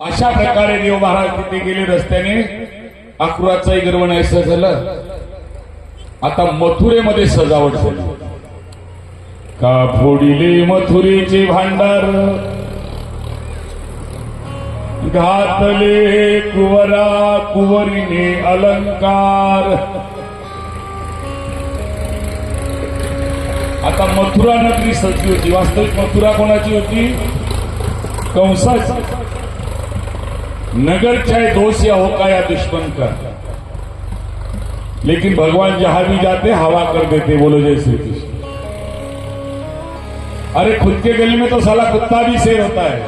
अशा प्रकारे देव महाराज तिथे गेले रस्त्याने. अक्रुराचाही गर्व नाहीसं झालं. आता मथुरेमध्ये सजावट झाली. का फोडिले मथुरेचे भांडार? घातले कुवरा कुवरीने अलंकार. आता मथुरा नगरी सजली होती. वास्तविक मथुरा कोणाची होती? कंसाची. नगर चाहे दोष या हो का या दुश्मन का। लेकिन भगवान जहाँ भी जाते हवा कर देते बोलो जय श्री कृष्ण अरे खुद के गली में तो साला कुत्ता भी शेर होता है।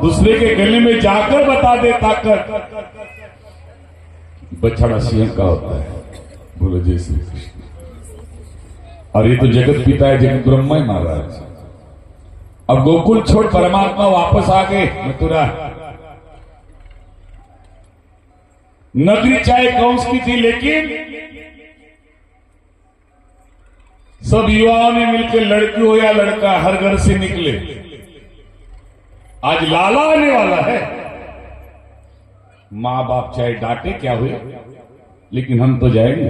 दूसरे के गली में जाकर बता दे ताकत। बछड़ा सिंह का होता है। बोलो जय श्री कृष्ण और ये तो जगत पिता है जगत ब्रह्मा महाराज अब गोकुल छोड़ परमात्मा वापस आ गए। मथुरा। नगरी चाहे कंस की थी, लेकिन सब युवाओं ने मिलकर लड़की हो या लड़का, हर घर से निकले। आज लाला आने वाला है। माँ बाप चाहे डांटे, क्या हुए? लेकिन हम तो जाएँगे।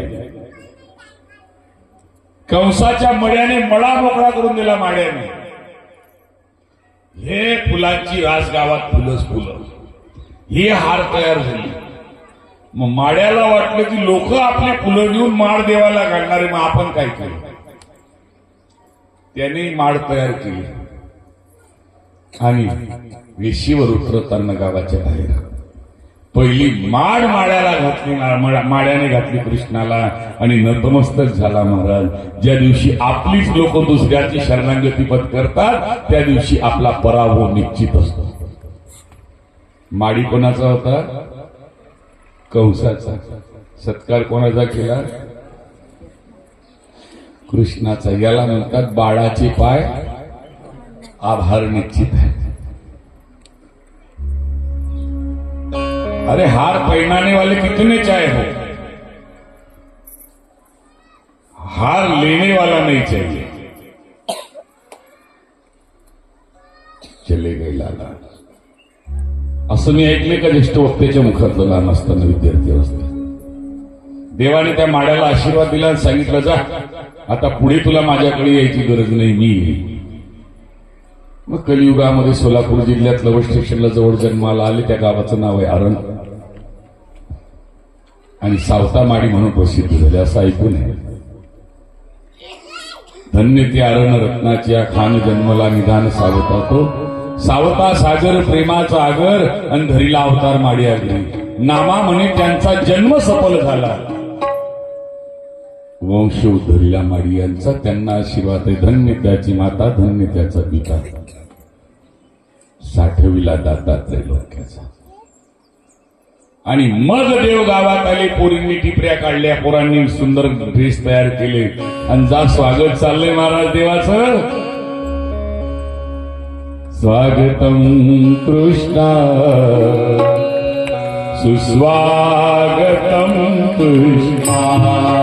कंसाच्या मड्याने मळा मोकळा करून दिला माड्याने। हे फुलांची राजगावात फुलंच फुलं. ही हार तयार झाली. मग माड्याला वाटलं की लोक आपले फुलं घेऊन माड देवाला घालणारे मग आपण काय केलं? त्याने माड तयार केली. आणि वेशीवर उतरताना गावाच्या बाहेर पहिली माड माड्याला घातली मा- माड्याने घातली कृष्णाला आणि नतमस्तक झाला महाराज. ज्या दिवशी आपलीच लोक दुसऱ्याची शरणागती करतात त्या दिवशी आपला पराभव निश्चित असतो. माडी कोणाचा होता? कंसाचा. सत्कार कोणाचा केला? कृष्णाचा. याला म्हणतात बाळाचे पाय आभार निश्चित आहे अरे हार पहनाने वाले कितने चाहे हो? हार लेने वाला नहीं चाहिए। चले गए लाला। असं मी ऐकले का ज्येष्ठ वक्त्याच्या मुखातलं लहान असताना विद्यार्थी असते देवाने त्या माड्याला आशीर्वाद दिला आणि सांगितलं जा आता पुढे तुला माझ्याकडे यायची गरज नाही मी मग कलियुगामध्ये सोलापूर जिल्ह्यात लव स्टेशनला जवळ जन्माला आले त्या गावाचं नाव आहे आरण आणि सावता माडी म्हणून प्रसिद्ध झाले असं ऐकून आहे. धन्य ते आरण रत्नाच्या खान जन्मला निधान सावता तो. सावता सागर प्रेमाचा आगर आणि धरीला अवतार माडी आगरी नामा म्हणे त्यांचा जन्म सफल झाला. वंश उद्धरीला माडी यांचा त्यांना आशीर्वाद आहे. धन्य त्याची माता धन्य त्याचा पिता. साठविला दाता त्रैलोक्याचा आणि मग देव गावात आले पोरींनी टिपऱ्या काढल्या पोरांनी सुंदर ड्रेस तयार केले. आणि जा स्वागत चाललंय महाराज देवाचं. स्वागतम कृष्णा. सुस्वागतम कृष्णा.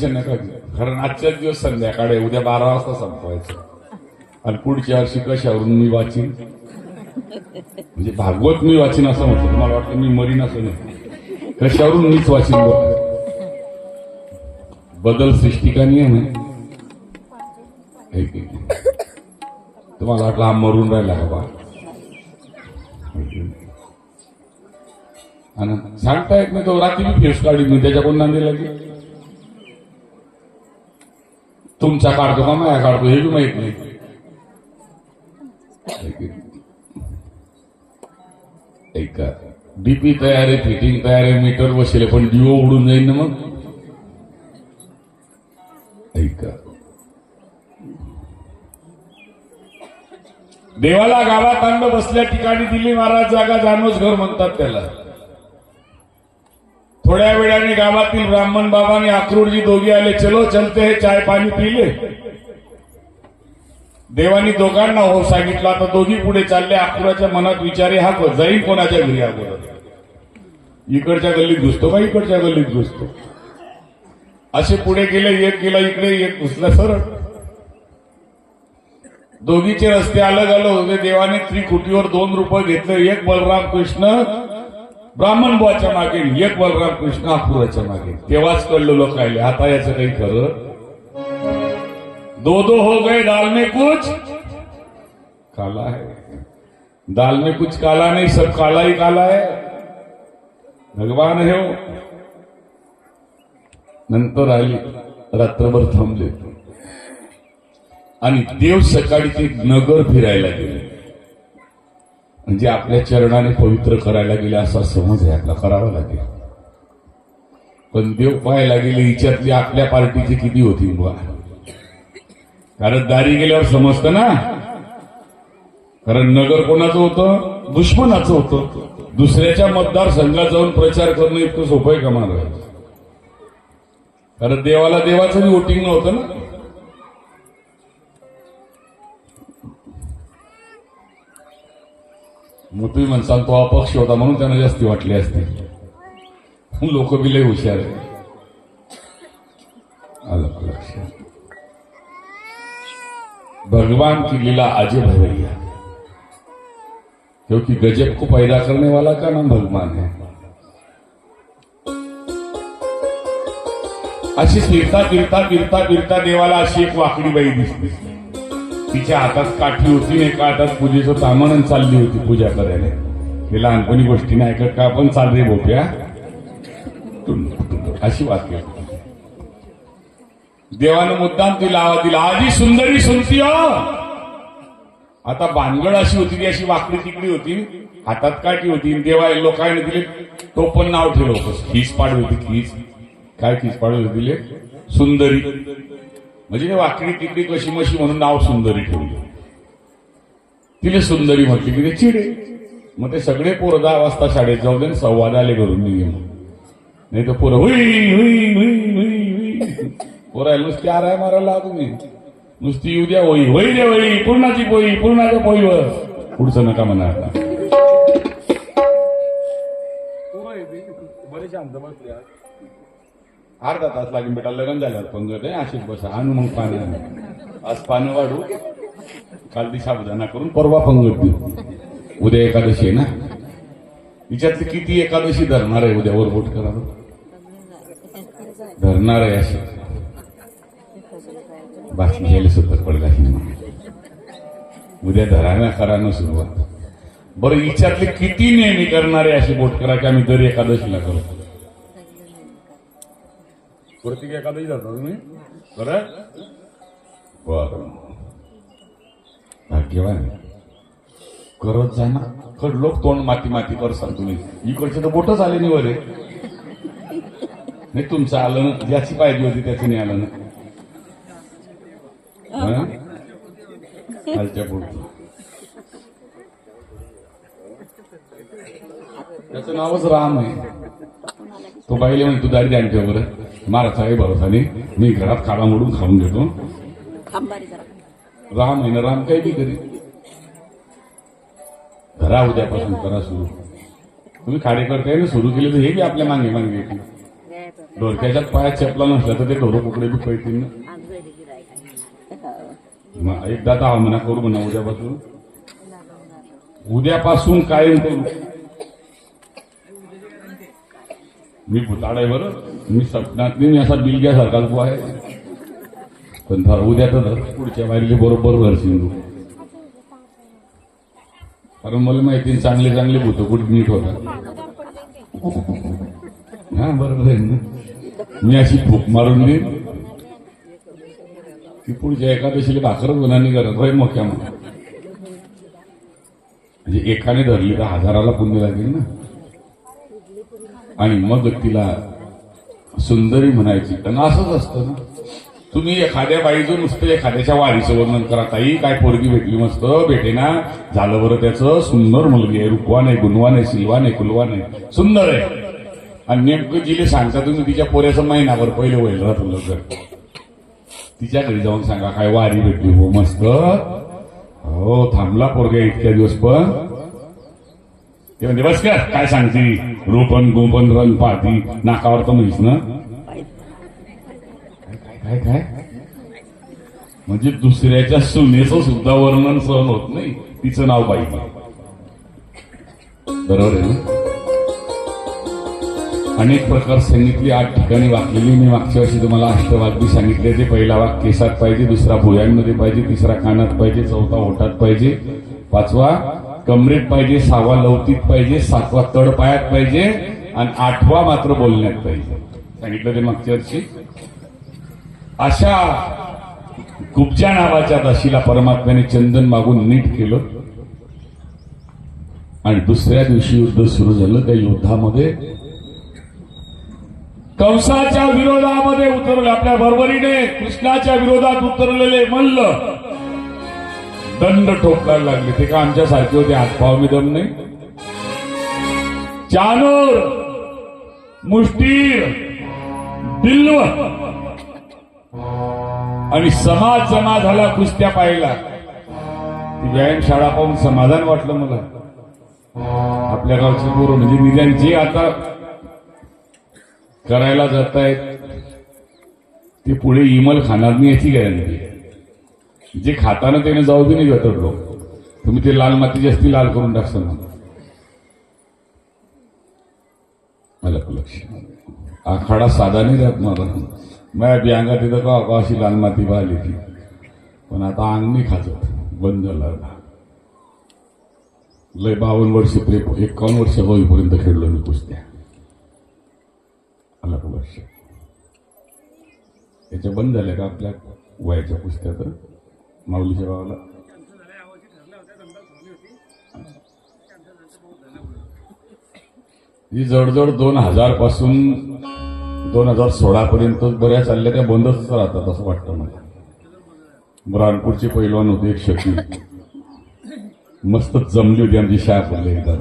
टेन्शन नका घेऊ कारण आजच्याच दिवस संध्याकाळी आहे. उद्या बारा वाजता संपवायचं. आणि पुढच्या वर्षी कशावरून मी वाचीन? म्हणजे भागवत मी वाचीन असं म्हटलं तुम्हाला वाटतं मी मरीन असं नाही. कशावरून मीच वाचीन बघा बदल सृष्टिका नियम आहे? ना तुम्हाला वाटलं हा मरून राहिला हवा? नाही? आणि सांगता येत नाही तो रात्री फेस काढी मी त्याच्याकडून नांदी लागेल तुमचा काढतो का माया काढतो हे बी माहीत नाही ऐका डीपी तयार आहे फिटिंग तयार आहे मीटर बसेल पण डिओ उडून जाईल ना मग ऐका देवाला गावात अंड बसल्या ठिकाणी दिली महाराज जागा जानोच घर म्हणतात त्याला. थोड्या वेळाने गावातील ब्राह्मण बाबांनी अक्रूरजी दोघे आले चलो चलते हे चाय पाणी पिले. देवानी दोघांना हो सांगितलं. आता दोघी पुढे चालले. अक्रूराच्या मनात विचारे हा जाईल कोणाच्या घरी अगोदर? इकडच्या गल्लीत घुसतो का? इकडच्या गल्लीत घुसतो. असे पुढे गेले एक गेला इकडे एक घुसला सरळ. दोघीचे रस्ते अलग अलग होते. देवाने त्रिकुटीवर दोन रुपये घेतले. एक बलराम कृष्ण ब्राह्मण बुवाच्या मागे एक बलराम कृष्ण अपुराच्या मागे. तेव्हाच कळलं लोकायले आता याचं काही खरं? दो दो हो गए दाल में कुछ? काला है. दाल में कुछ काला नहीं सब काला ही काला है। भगवान है हो नंतर आली रात्रभर थांबले. आणि देव सकाळी ते नगर फिरायला गेले. म्हणजे आपल्या चरणाने पवित्र करायला गेले असा समज आहे आपला करावा लागेल. पण देव पाहायला गेले हिच्यातली आपल्या पार्टीची किती होती बुवा. कारण दारी गेल्यावर समजतं ना? कारण नगर कोणाचं होतं? दुश्मनाचं होतं. दुसऱ्याच्या मतदारसंघात जाऊन प्रचार करणं इतकं सोपं आहे का मला कारण देवाला देवाचं बी वोटिंग नव्हतं ना? मग तुम्ही म्हणसाल तो अपक्ष होता म्हणून त्यांना जास्ती वाटली असते. लोक बी लय हुशार आलं लक्षात भगवान की लीला अजब है भैया. क्योंकि गजब को पैदा करने वाला का नाम भगवान है. अशी फिरता फिरता फिरता फिरता देवाला अशी एक वाकडी बाई दिसली. तिच्या हातात काठी होती आणि एका हातात पूजेचं सामान चालली होती पूजा करायला. हे लहानपणी गोष्टी नाही ऐकत का आपण? चालले भोप्या. अशी वाक्य देवानं मुद्दाम तिला आवाज दिला आधी सुंदरी सुनती हो. आता बांधगड अशी होती ती अशी वाकडी तिकडी होती. हातात काठी होती देवा लोकांनी दिले टोपण नाव ठेवलं होतं. खीच पाडवी होती खीच काय खीच पाडवी होती दिले सुंदरी. म्हणजे मी वाकडी तिकडी कशी मशी म्हणून नाव सुंदरी ठेवलं. तिने सुंदरी म्हटली की ते चिडे. मग ते सगळे पोरं दहा वाजता शाळेत जाऊ दे आणि संवाद आले घरून निघे मग. नाही तर पोरं हुई हुई हुई हुई हुई. पोरायला नुसती आराय मारायला तुम्ही. नुसती येऊ द्या होई होई रे होई. पूर्णाची पोई पूर्णाच्या पोईवर. पुढचं नका म्हणा आता. बरेच शांत बसले अर्धा तास लागेल बेटा लग्न झाल्यावर पंगत आहे अशीच बसा. आणू मग पानं आज पानं वाढू. काल ती साबुदाणा करून परवा पंगत देऊ उद्या एकादशी आहे ना? विचारते किती एकादशी धरणार आहे उद्या? वरबोट करा धरणार आहे असे. बाकी घ्यायला सुद्धा पडला उद्या धराना करा सुरुवात. बरं विचारले किती नेहमी करणारे असे बोट करा की आम्ही दर एकादशीला करतो? प्रत्येक एखादं जातो तुम्ही? बरं? बर. भाग्यवान करत जा ना. खर लोक तोंड माती माती करसाल तुम्ही. इकडचे तर बोटच आले नाही वरे नाही तुमचं आलं ना. ज्याची पाहिजे होती त्याची नाही आलं ना. खालच्या पुढचं. त्याचं नावच राम आहे. तो बाईले म्हणे तू दारी द्या बरं. महाराजचा काही भरोसा नाही. मी घरात खाडा मोडून खाऊन घेतो. राम आहे ना राम काही बी करी. करा उद्यापासून करा सुरू. तुम्ही खाडे करताय ना सुरू केले तर हे बी आपल्या मागे मागे येतील. ढोरक्याच्या पायात चपला नसला तर ते ढोरं कुकडे बी पळतील ना. एकदा तर म्हणा करू म्हणा उद्यापासून. उद्यापासून कायम करू. मी भुताड आहे बरं. मी सपनात नाही मी असा बिलग्यासारखा तो आहे. पण फार उद्या तर पुढच्या बारीले बरोबर भरशील तू. कारण मला माहिती चांगले चांगले भूत कुठे नीट होतात. हा बरोबर आहे ना? मी अशी फूक मारून देईन. की पुढच्या एकादशीला भाकर गुन्हानी करत होय मोठ्या म्हणजे एकाने धरली तर हजाराला पुण्य लागेल ना? आणि मग तिला सुंदरी म्हणायची कारण असंच असतं ना. तुम्ही एखाद्या बाईचं नुसतं एखाद्याच्या वारीचं वर्णन करा. ताई काय पोरगी भेटली मस्त भेटे ना. झालं बरं त्याचं. सुंदर मुलगी आहे. रुपवान आहे गुणवान आहे सिलवान आहे कुलवान आहे सुंदर आहे. आणि नेमकं जिले सांगता तुम्ही तिच्या पोऱ्याचं महिनाभर पहिले होईल राहतो तर. तिच्या घरी जाऊन सांगा काय वारी भेटली हो मस्त. हो थांबला पोरग्या इतक्या दिवस पण. ते म्हणते बस का काय सांगते? रोपण गोपन रंग पाहती नाकावर तर म्हैस ना? काय काय म्हणजे दुसऱ्याच्या सुनेचं सुद्धा वर्णन सहन होत नाही. तिचं नाव बाई. बरोबर आहे ना? अनेक प्रकार सांगितली आठ ठिकाणी वाकलेली. मी मागच्या वर्षी तुम्हाला अष्टवाक्य सांगितले. ते पहिला वाक केसात पाहिजे दुसरा भुयांमध्ये पाहिजे तिसरा कानात पाहिजे चौथा ओठात पाहिजे. पाचवा कमरेत पाहिजे सहावा लवतीत पाहिजे सातवा तड पायात पाहिजे आणि आठवा मात्र बोलण्यात पाहिजे. सांगितलं ते मागच्या वर्षी. अशा कुबजा नावाच्या दाशीला परमात्म्याने चंदन मागून नीट केलं. आणि दुसऱ्या दिवशी युद्ध सुरू झालं त्या युद्धामध्ये. कंसाच्या विरोधामध्ये उतरले. आपल्या बरोबरीने कृष्णाच्या विरोधात उतरलेले मल्ल. दंड ठोकायला लागले. ते का आमच्यासारखे होते? हातभाव मी दम नाही. चानूर मुष्टीर दिल्व आणि समाज जमा झाला कुस्त्या पाहिला. ती व्यायामशाळा पाहून समाधान वाटलं मला. आपल्या गावची पोरं म्हणजे निदान जे आता करायला जात आहेत ते पुढे इमल खाणार नाही याची गॅरंटी जे खाताना त्याने जाऊ दे नाही जातात लोक तुम्ही ते लाल माती जास्ती लाल करून टाकसान मला लक्ष आखाडा साधा नाही राहत मला. माझ्या बियांगा तिथं का का अशी लाल माती पाहिली ती? पण आता अंग नाही खाचत बंद झाला. लय बावन्न वर्ष त्रेप एकावन्न वर्ष होईपर्यंत खेळलो मी कुस्त्या. आला वर्ष याच्या बंद झाल्या का आपल्या वयाच्या कुस्त्या तर? माऊलीच्या गावाला ही जवळजवळ दोन हजारपासून दोन हजार सोळा पर्यंत बऱ्याच चालल्या त्या बंदच राहतात असं वाटतं मला. बुरहानपूरचे पैलवान होती एक शक्ती मस्त जमली होती आमची शाळा पडली एकदा.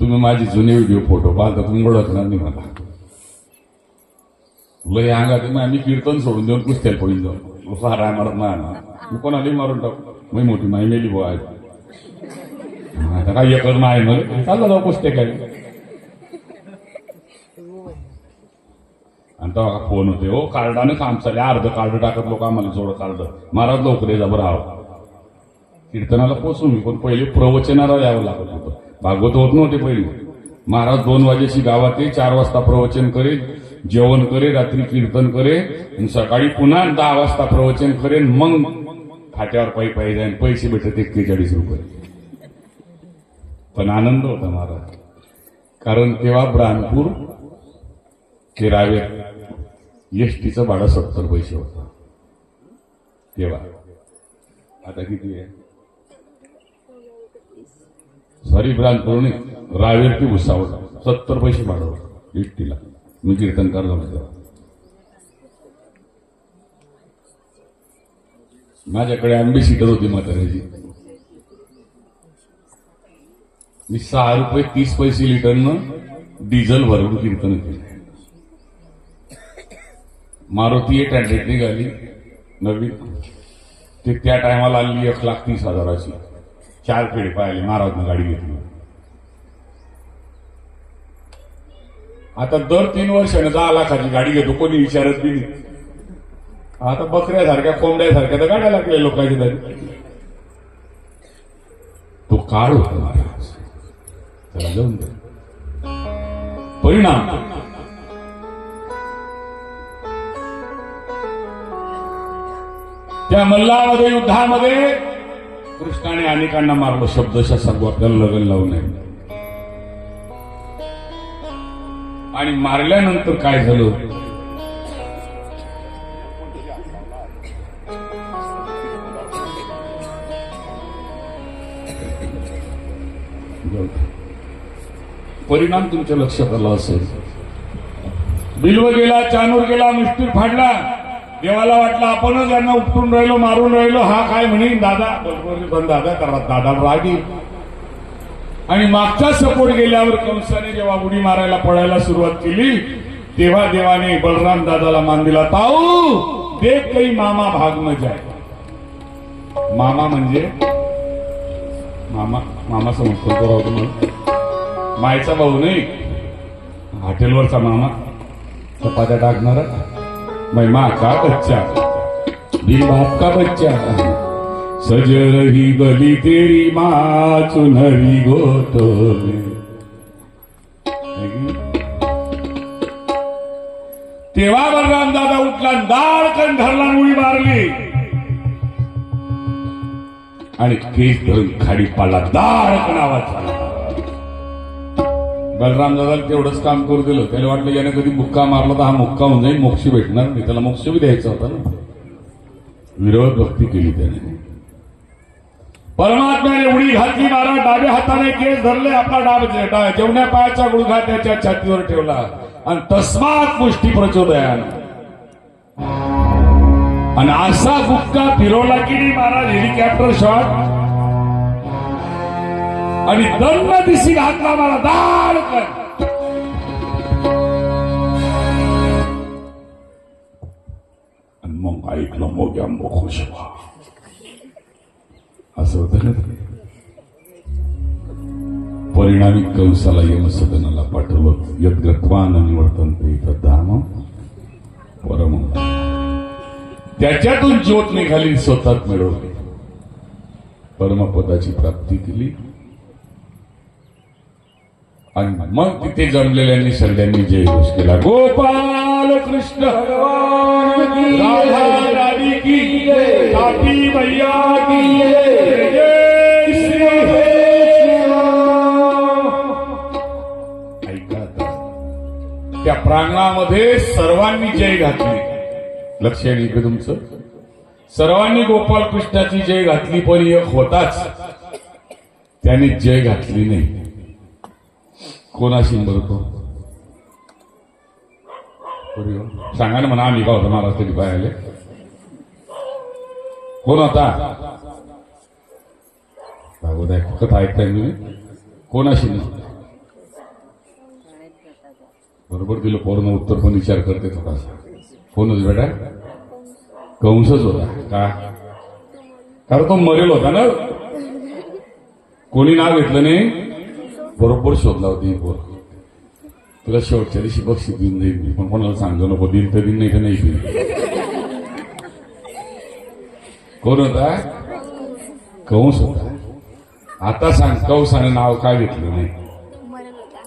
तुम्ही माझी जुने व्हिडिओ फोटो पाहता तुम्ही ओळखणार नाही मला. लय अंगात मग आम्ही कीर्तन सोडून देऊन कुस्त्याला पळून जाऊ. सहारा मारत नाही मी कोणालाही मारून टाकू मी मोठी माई मेली बुवा आज. आता काय एकच नाही मग चाललं जाऊ कुस्त्या काय आणि तेव्हा फोन होते हो कार्डानं काम चालले अर्ध कार्ड टाकत लोक आम्हाला जोड कार्ड महाराज लवकर ये जा बरं आहो कीर्तनाला पोचू मी पण पहिले प्रवचनाला यावं लागत होतं भागवत होत नव्हते पहिले महाराज दोन वाजेशी गावात चार वाजता प्रवचन करे जेवण करे रात्री कीर्तन करे आणि सकाळी पुन्हा दहा वाजता प्रवचन करेन मग खात्यावर पायी पायी जाईन. पैसे भेटत एक्केचाळीस रुपये. पण आनंद होता महाराज कारण तेव्हा ब्राणपूर ते रावेर एसटीचं भाडं सत्तर पैसे होतं. तेव्हा. आता किती आहे? सॉरी ब्रांपूर नाही. रावेर ते भुसावळ. सत्तर पैसे भाडं होतं एसटीला. मी कीर्तनकार झालो तेव्हा माझ्याकडे अम्बेसिडर होती म्हाताऱ्याची. मी सहा रुपये तीस पैसे लिटरनं डिझेल भरून कीर्तन केलं. मारुती एट हंड्रेड निघाली नवीन. ते त्या टायमाला आली एक लाख तीस हजाराची. चार पेढे पाहिले महाराजनं गाडी घेतली. आता दर तीन वर्षाने दहा लाखाची गाडी घेतो कोणी विचारत बी नाही. आता बकऱ्यासारख्या कोंबड्यासारख्या तर गाड्या लागल्या लोकांची तरी तो काळ होता महाराज. त्याला जाऊन दे. परिणाम. त्या मल्लामध्ये युद्धामध्ये कृष्णाने अनेकांना मारलं शब्दशा सांगू आपल्याला लगन लावू नये. आणि मारल्यानंतर काय झालं? परिणाम तुमच्या लक्षात आला असेल. बिल्व गेला चानूर गेला मुष्टीर फाडला. देवाला वाटलं आपणच यांना उपटून राहिलो मारून राहिलो हा काय म्हणे? दादा बरोबर पण दादा करा दादा रागी आणि मागचा सपोर्ट गेल्यावर कंसाने जेव्हा उडी मारायला पडायला सुरुवात केली तेव्हा देवाने बलराम दादाला मान दिला ताऊ देख काही मामा भाग न जाय मामा म्हणजे? मामा मामा समजतो तुम्हाला मायचा भाऊ नाही. हॉटेलवरचा मामा. चपात्या टाकणार. महिमा का बच्चा? भी बाप का बच्चा? सज रही गली तेरी माँ चुनरी गोतो में तेव्हा बलराम दादा उठला दाळकन धरला उडी मारली. आणि केस धरून खाडी पाला दाळकन आवाज झाला. बलराम दादाला तेवढंच काम करू दिलं. त्याला वाटलं याने कधी मुक्का मारला तर हा मुक्का होऊन जाईल मोक्ष भेटणार नाही. त्याला मोक्ष बी द्यायचा होता ना. विरोध भक्ती केली त्याने. परमात्म्याने उडी घातली मारा डाव्या हाताने केस धरले आपला डाब जेवण्या पायाचा गुडघा त्याच्या छातीवर ठेवला. आणि तस्मात मुष्टी प्रचोदयान. आणि असा गुप्का फिरवला की नाही महाराज? Helicopter shot. आणि दंड दिसी घातला मला. दाड कर. आणि मग ऐकलं मोग्या खुश व्हा असं होतं ना परिणामी कंसाला यमसदनाला पाठवत यद्गत्वान निवर्तनते इथं धाम. परम त्याच्यातून ज्योत निघाली स्वतःत मिळवली. परमपदाची प्राप्ती केली. आणि मग तिथे जमलेल्यांनी सगळ्यांनी जय घोष केला गोपाल कृष्ण भगवान की काटी भैया की त्या प्रांगणामध्ये सर्वांनी जय घातली. लक्ष आहे इकडे तुमचं. सर्वांनी गोपालकृष्णाची जय घातली पण एक होताच. त्याने जय घातली नाही. कोणाशी बोलतो हो? सांगा ना म्हणा आम्ही का होतो? महाराज तरी पाहिले कोण होता? अगोदर कथा ऐकताय मी कोणाशी? नाही बरोबर दिलं पोरनं उत्तर पण विचार करते थोडासा. कोणच बेटा? कंसच होता. का? कारण तो मरेल होता ना? कोणी नाव घेतलं नाही? बरोबर शोधला होती पोर. तुला शेवटच्या दिवशी बक्षीस देऊन देईल मी पण कोणाला सांगतो नको दिल तर नाही तर नाही कोण होता? कंस होता. आता सांग कंसाने नाव काय घेतलं नाही?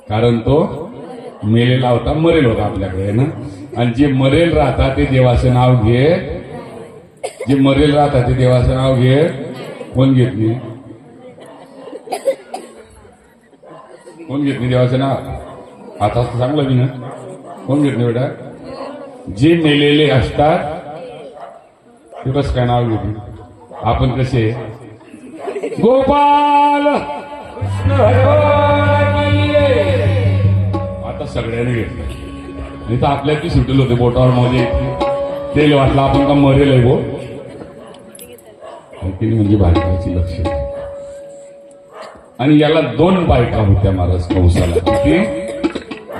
कारण तो मेलेला होता मरेल होता आपल्याकडे ना? आणि जे मरेल राहता ते देवाचं नाव घे. जे मरेल राहता ते देवाचं नाव घे. कोण घेत नाही? कोण घेत नाही देवाचं नाव? आता चांगलं मी ना. कोण घेत नाही बेटा? जे मेलेले असतात ते कसं काय नाव घेते आपण कसे? गोपाल. आता सगळ्यांनी घेतलं. नाही तर आपल्या ती सुटेल होते बोटावर मोजे ते वाटलं आपण का मरेल आहे नाही? म्हणजे बायकाची लक्ष. आणि याला दोन बायका होत्या महाराज कंसाला. किती?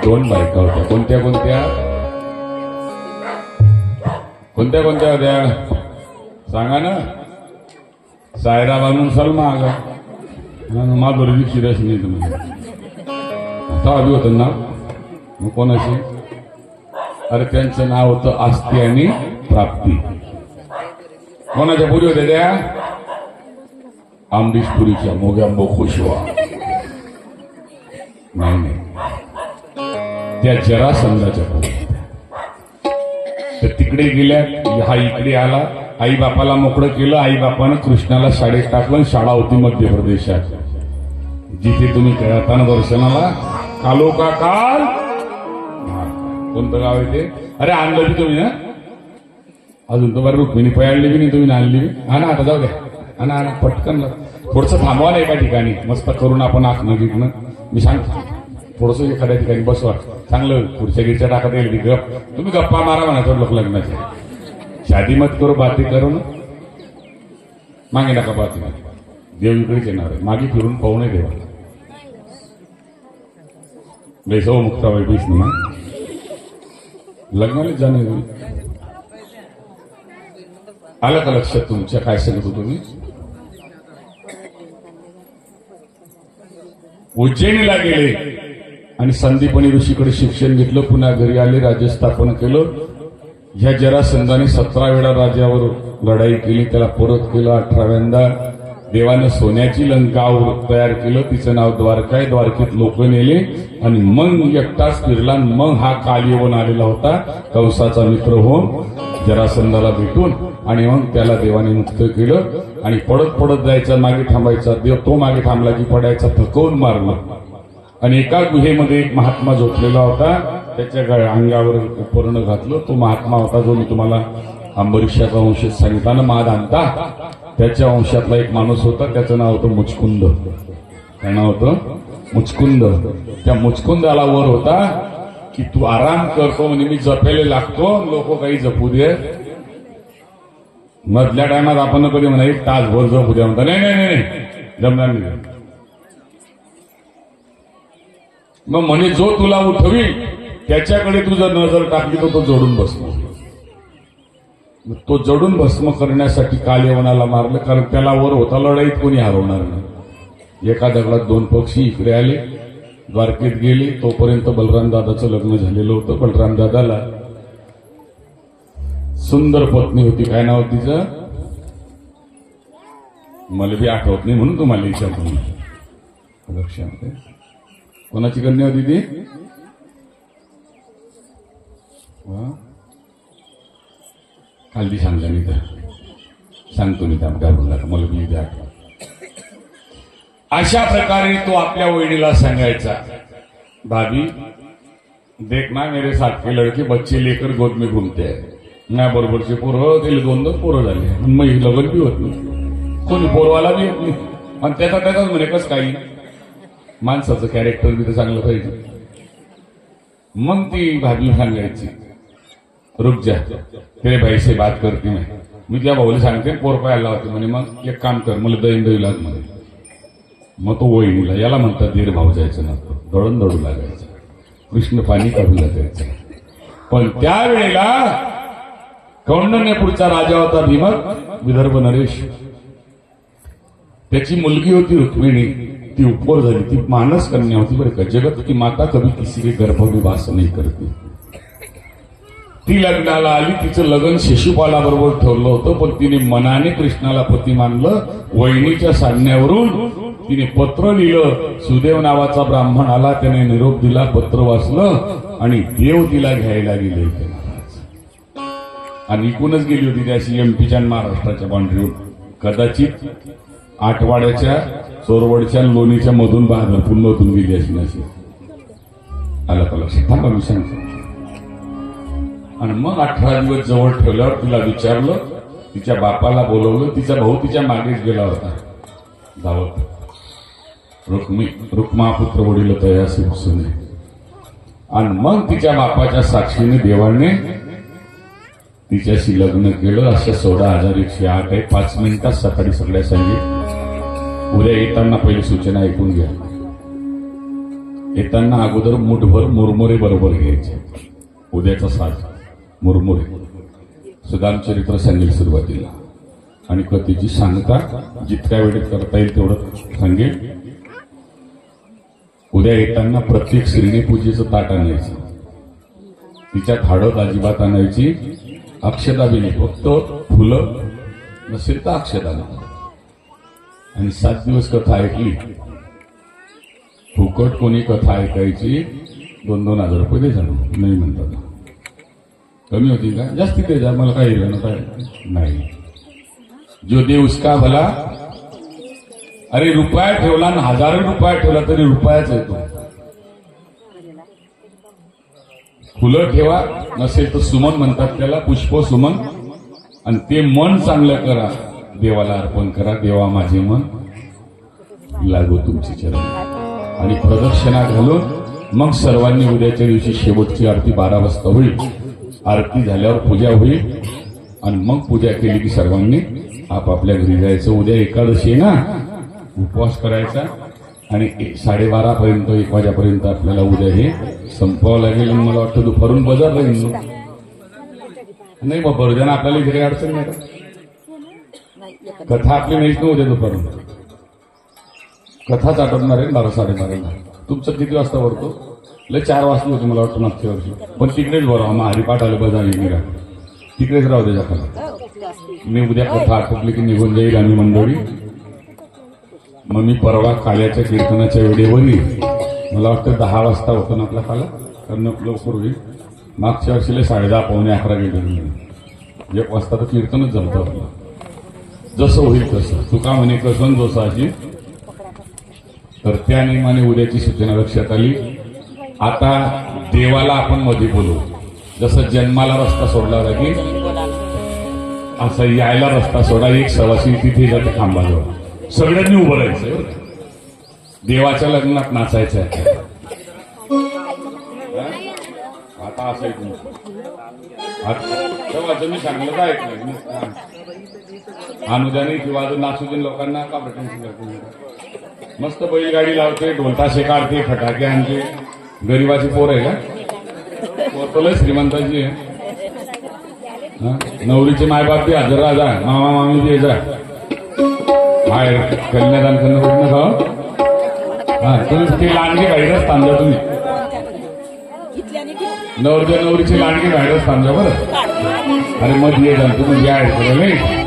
दोन बायका होत्या. कोणत्या कोणत्या? कोणत्या कोणत्या होत्या? सांगा ना. सायरा बानून सलमा आगा। माधुरी दीक्षित अशी नाही तुम्ही. आता हवी होतं ना मग कोणाशी? अरे त्यांचं नाव होतं आस्ती आणि प्राप्ती. कोणाच्या पुरी होत्या त्या? आंबीशपुरीच्या मोग्यांबो खुशवा. नाही नाही. त्या जरासंघाच्या पुरी तर तिकडे गेल्या हा इकडे आला. आई बापाला मोकळं केलं आई बापानं कृष्णाला शाळेत टाकलं आणि शाळा होती मध्य प्रदेशात जिथे तुम्ही खेळताना दर्शनाला कालो का काल? कोणतं गाव आहे ते? अरे आणलं बी तुम्ही ना अजून तर बरं रुक्मिणी पयाळली बी नाही तुम्ही आणली बी? हा ना आता जाऊ द्या. हा ना पटकन थोडस थांबवा ना एका ठिकाणी. मस्त करून आपण आखणं गिकणं मी सांगतो थोडस एखाद्या ठिकाणी बसवा. चांगलं खुर्च्या गिरच्या टाकत येईल गप. तुम्ही गप्पा मारा म्हणा थोडं लग्नाच्या शादी मत करू बाती करू ना. मागे नका बाती. देवीकडेच येणार आहे. मागे फिरून पाहू नये देवा बेसव मुक्ताबाई विष्णू ना. लग्नालाच जाणे आलं का लक्षात तुमच्या? काय सांगत होतो तुम्ही उज्जैनीला गेले आणि संदीपनी ऋषीकडे शिक्षण घेतलं. पुन्हा घरी आले राज्य स्थापन केलं. ह्या जरासंधाने सतरा वेळा राजावर लढाई केली त्याला परत केलं अठराव्यांदा. देवानं सोन्याची लंका तयार केलं तिचं नाव द्वारका आहे द्वारकेत लोक नेले आणि मग एकटाच फिरला मग हा काल आलेला होता कंसाचा मित्र होऊन. जरासंधाला भेटून आणि मग त्याला देवाने मुक्त केलं आणि पडत पडत जायचा मागे थांबायचा देव तो मागे थांबला की पडायचा थकवून मारला. आणि एका गुहेमध्ये एक महात्मा झोपलेला होता. त्याच्या अंगावर उपर्ण घातलं. तो महात्मा होता जो मी तुम्हाला अंबरीशाचा वंश सांगताना माद आणता त्याच्या वंशातला एक माणूस होता. त्याचं नाव होतं मुचकुंद. काय नाव होतं? मुचकुंद. त्या मुचकुंदाला वर होता की तू आराम करतो म्हणजे मी जपेले लागतो लोक काही जपू दे. मधल्या टायमात आपण कधी म्हणा एक तासभर जपू द्या म्हणता. नाही नाही नाही जमणार नाही. मग म्हणे जो तुला उठवी त्याच्याकडे तुझं नजर टाकली तर तो जोडून बसतो तो जडून भस्म करण्यासाठी काल यवनाला मारलं कारण त्याला वर होता लढाईत कोणी हरवणार नाही. एका दगडात दोन पक्षी इकडे आले द्वारकेत गेले तोपर्यंत बलराम दादाचं लग्न झालेलं होतं. बलराम दादाला सुंदर पत्नी होती. काय नाव तिचं? मला बी आठवत नाही म्हणून तुम्हाला विचारतो लक्षात आहे. कोणाची कन्या होती ती? काल हल्ली सांगलं मी तर सांगतो मी त्या घाबरून मला मी द्या अशा प्रकारे तो आपल्या वहिनीला सांगायचा भाभी देखना मेरे साथ के लड़के बच्चे लेकर गोद में घूमते हैं। बरोबरचे पोरं ते दोन दोन पोरं झाले आणि मग ही लग्न बी होत नाही. कोणी पोरवाला बी येत नाही. आणि त्याचा त्याचाच म्हणे कस काही माणसाचं कॅरेक्टर बी तर चांगलं पाहिजे. मग ती भाभी सांगायची रुक जा. तेरे भाई से बात करती मैं. मी त्या भाऊला सांगते पोर पाहायला होते म्हणे मग एक काम कर मला दैन देऊ लाग म्हणे मग तो वहिनीला याला म्हणतात दीर भाऊ जायचं नसतं दळण दळू लागायचं कृष्ण पाणी काढून जायचं पण त्यावेळेला कौंडण्यपूरचा राजा होता भीमक विदर्भ नरेश. त्याची मुलगी होती रुक्मिणी. ती उपवर झाली. ती मानस कन्या होती. बरं का? जगत की माता कभी किसी के गर्भ में वास नाही करते. ती लग्नाला आली तिचं लग्न शिशुपाला बरोबर ठरलं होतं पण तिने मनाने कृष्णाला पती मानलं वहिनीच्या सांगण्यावरून तिने पत्र लिहिलं. सुदेव नावाचा ब्राह्मण आला त्याने निरोप दिला पत्र वाचलं आणि देव तिला घ्यायला गेले होते. आणि इकूनच गेली होती त्याशी एमपीच्या महाराष्ट्राच्या बांधरीवर कदाचित आठवाड्याच्या चोरवडच्या लोणीच्या मधून बहादर पुन्हातून गेली अशी नशी आला लक्षात? थांबा मी सांगतो. आणि मग अठरा दिवस जवळ ठेवल्यावर तिला विचारलं तिच्या बापाला बोलवलं तिचा भाऊ तिच्या मागेच गेला होता. धावत. रुक्मी रुक्मापुत्र वडील तयासी बसून आणि मग तिच्या बापाच्या साक्षीने देवाने तिच्याशी लग्न केलं असं सोळा हजार एकशे आठ आहे. पाच मिनिटात सकाळी सगळ्या सांगित उद्या येताना पहिली सूचना ऐकून घ्या. येताना अगोदर मुठभर मुरमुरे बरोबर घ्यायचे. उद्याचा साज. मुरमुरे. सुदामचरित्र सांगेल सुरुवातीला. आणि कथेची सांगता जितक्या वेळेत करता येईल तेवढं सांगेल. उद्या येताना प्रत्येक श्रीणीपूजेचं ताट आणायचं. तिच्यात हळद अजिबात आणायची. अक्षदा नाही फक्त फुलं नसेल तर अक्षदा आणि सात दिवस कथा ऐकली. फुकट कोणी कथा ऐकायची? दोन दोन हजार रुपये दे झालो. नाही म्हणतात. कमी होती का जास्ती दे जा मला काही घेणं काय नाही जो दे उसका भला अरे रुपया ठेवला आणि हजार रुपया ठेवला तरी रुपयाच येतो फुलं ठेवा नसेल तर सुमन म्हणतात त्याला पुष्प सुमन आणि ते मन चांगलं करा देवाला अर्पण करा देवा माझे मन लागो तुमची चरण आणि प्रदक्षिणा घालून मग सर्वांनी उद्याच्या दिवशी शेवटची आरती बारा वाजता होईल आरती झाल्यावर पूजा होईल. आणि मग पूजा केली की सर्वांनी आपापल्या घरी जायचं. उद्या एकादशी ना. उपवास करायचा. आणि साडेबारा पर्यंत एक वाजेपर्यंत आपल्याला उद्या हे संपवावं लागेल. मला वाटतं दुपारून बाजार राहील. नाही बाबा बरोबर आपल्याला इथे काही अडचण नाही कथा आपली नाहीच ना उद्या दुपारून. कथाच आठवणार आहे बारा साडेबाराला. तुमचं किती वाजता वरतो लय चार वाजता होतं मला वाटतं मागच्या वर्षी. पण तिकडेच बरं मग हरिपाठ आले बजाली निघा. तिकडेच राहू दे खाली मी उद्या कथा आटोपली की निघून जाईल आम्ही मंडळी. मग मी परवा काल्याच्या कीर्तनाच्या वेळेवर येईल मला वाटतं दहा वाजता होतं ना आपला काला कारण लवकर होईल. मागच्या वर्षीला साडेदहा पावणे अकरा गेले एक वाजता तर कीर्तनच जमतं आपलं. जसं होईल तसं. तुका म्हणे कसं जोसाची तर त्या नियमाने उद्याची सूचना लक्षात आली. आता देवाला आपण मध्ये बोलू. जसं जन्माला रस्ता सोडला जाईल असं यायला रस्ता सोडा एक सवाशी तिथे जाते खांबाजवळ सगळ्यांनी उभं राहायचं देवाच्या लग्नात नाचायचं आहे. आता असं आहे तुमचं सांगलं काय ऐकलं. मी किंवा अजून नाचू दे लोकांना का बरं मस्त बैलगाडी लावते ढोलताशे काढते फटाके आणते. गरीबाची पोर आहे का? पोर श्रीमंताची आहे. हा? नवरीचे मायबाप बी हजर राजा मामा मामी बी जा बाहेर कन्यादान करणं कुठं खाव हो. हा. तुम्ही ते लांडगे बाहेरच थांबजा तुम्ही. नवरच्या नवरीची नवरदेव नवरीचे लांडगे बाहेरच थांबजा बरं. अरे मग ये जा तुम्ही या ऐकलं नाही?